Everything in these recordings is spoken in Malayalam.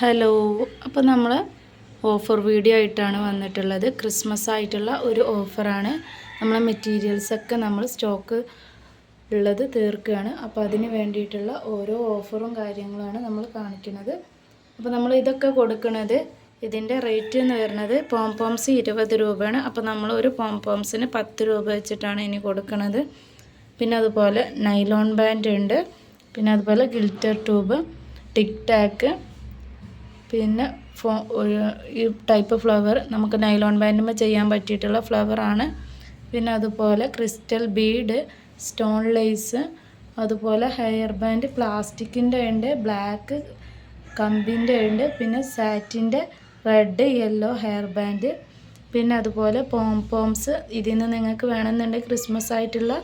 ഹലോ അപ്പോൾ നമ്മൾ ഓഫർ വീഡിയോ ആയിട്ടാണ് വന്നിട്ടുള്ളത്. ക്രിസ്മസ് ആയിട്ടുള്ള ഒരു ഓഫറാണ്. നമ്മളെ മെറ്റീരിയൽസൊക്കെ നമ്മൾ സ്റ്റോക്ക് ഉള്ളത് തീർക്കുകയാണ് അപ്പോൾ അതിന് വേണ്ടിയിട്ടുള്ള ഓരോ ഓഫറും കാര്യങ്ങളാണ് നമ്മൾ കാണിക്കുന്നത്. അപ്പോൾ നമ്മൾ ഇതൊക്കെ കൊടുക്കുന്നത് ഇതിന്റെ റേറ്റ് എന്ന് വരുന്നത് പോംപോംസ് ഇരുപത് രൂപയാണ്. അപ്പോൾ നമ്മൾ ഒരു പോംപോംസിന് പത്ത് രൂപ വെച്ചിട്ടാണ് ഇനി കൊടുക്കുന്നത് പിന്നെ അതുപോലെ നൈലോൺ ബാൻഡ് ഉണ്ട്. പിന്നെ അതുപോലെ ഗിൽറ്റർ ട്യൂബ് ടിക് ടാക്ക് പിന്നെ ഫോ ഈ ടൈപ്പ് ഫ്ലവർ നമുക്ക് നൈലോൺ ബാൻഡുമ്പോൾ ചെയ്യാൻ പറ്റിയിട്ടുള്ള ഫ്ലവറാണ് പിന്നെ അതുപോലെ ക്രിസ്റ്റൽ ബീഡ് സ്റ്റോൺ ലേസ് അതുപോലെ ഹെയർ ബാൻഡ് പ്ലാസ്റ്റിക്കിന്റെ ഉണ്ട് ബ്ലാക്ക് കമ്പിന്റെ ഉണ്ട് പിന്നെ സാറ്റിന്റെ റെഡ് യെല്ലോ ഹെയർ ബാൻഡ് പിന്നെ അതുപോലെ പോം പോംസ് ഇതിൽ നിന്ന് നിങ്ങൾക്ക് വേണമെന്നുണ്ടെങ്കിൽ ക്രിസ്മസ് ആയിട്ടുള്ള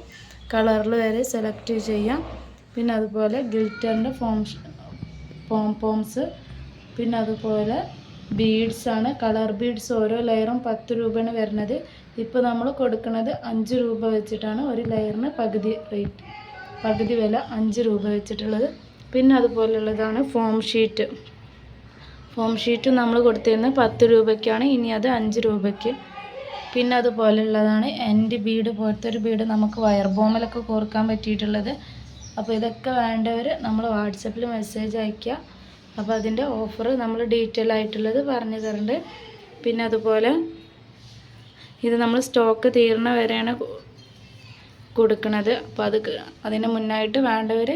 കളറിൽ വരെ സെലക്ട് ചെയ്യാം. പിന്നെ അതുപോലെ ഗിൽറ്ററിന്റെ ഫോം പോം പോംസ് പിന്നെ അതുപോലെ ബീഡ്സാണ് കളർ ബീഡ്സ് ഓരോ ലെയറും പത്ത് രൂപയാണ് വരുന്നത്. ഇപ്പോൾ നമ്മൾ കൊടുക്കുന്നത് അഞ്ച് രൂപ വെച്ചിട്ടാണ് ഒരു ലെയറിന് പകുതി റേറ്റ് പകുതി വില അഞ്ച് രൂപ വെച്ചിട്ടുള്ളത്. പിന്നെ അതുപോലുള്ളതാണ് ഫോം ഷീറ്റ് ഫോം ഷീറ്റ് നമ്മൾ കൊടുത്തിരുന്നത് പത്ത് രൂപയ്ക്കാണ്. ഇനി അത് അഞ്ച് രൂപയ്ക്ക്. പിന്നെ അതുപോലുള്ളതാണ് എന്റെ ബീഡ് പോലത്തെ ഒരു ബീഡ് നമുക്ക് വയർ ബോമിലൊക്കെ കോർക്കാൻ പറ്റിയിട്ടുള്ളത്. അപ്പോൾ ഇതൊക്കെ വേണ്ടവർ നമ്മൾ വാട്സപ്പിൽ മെസ്സേജ് അയയ്ക്കുക. അപ്പോൾ അതിന്റെ ഓഫർ നമ്മൾ ഡീറ്റെയിൽ ആയിട്ടുള്ളത് പറഞ്ഞു തരുന്നുണ്ട് പിന്നെ അതുപോലെ ഇത് നമ്മൾ സ്റ്റോക്ക് തീർന്ന വരെയാണ് കൊടുക്കുന്നത് അപ്പോൾ അത് അതിന് മുന്നായിട്ട് വേണ്ടവർ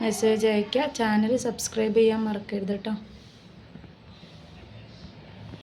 മെസ്സേജ് അയയ്ക്കുക ചാനൽ സബ്സ്ക്രൈബ് ചെയ്യാൻ മറക്കരുത് കേട്ടോ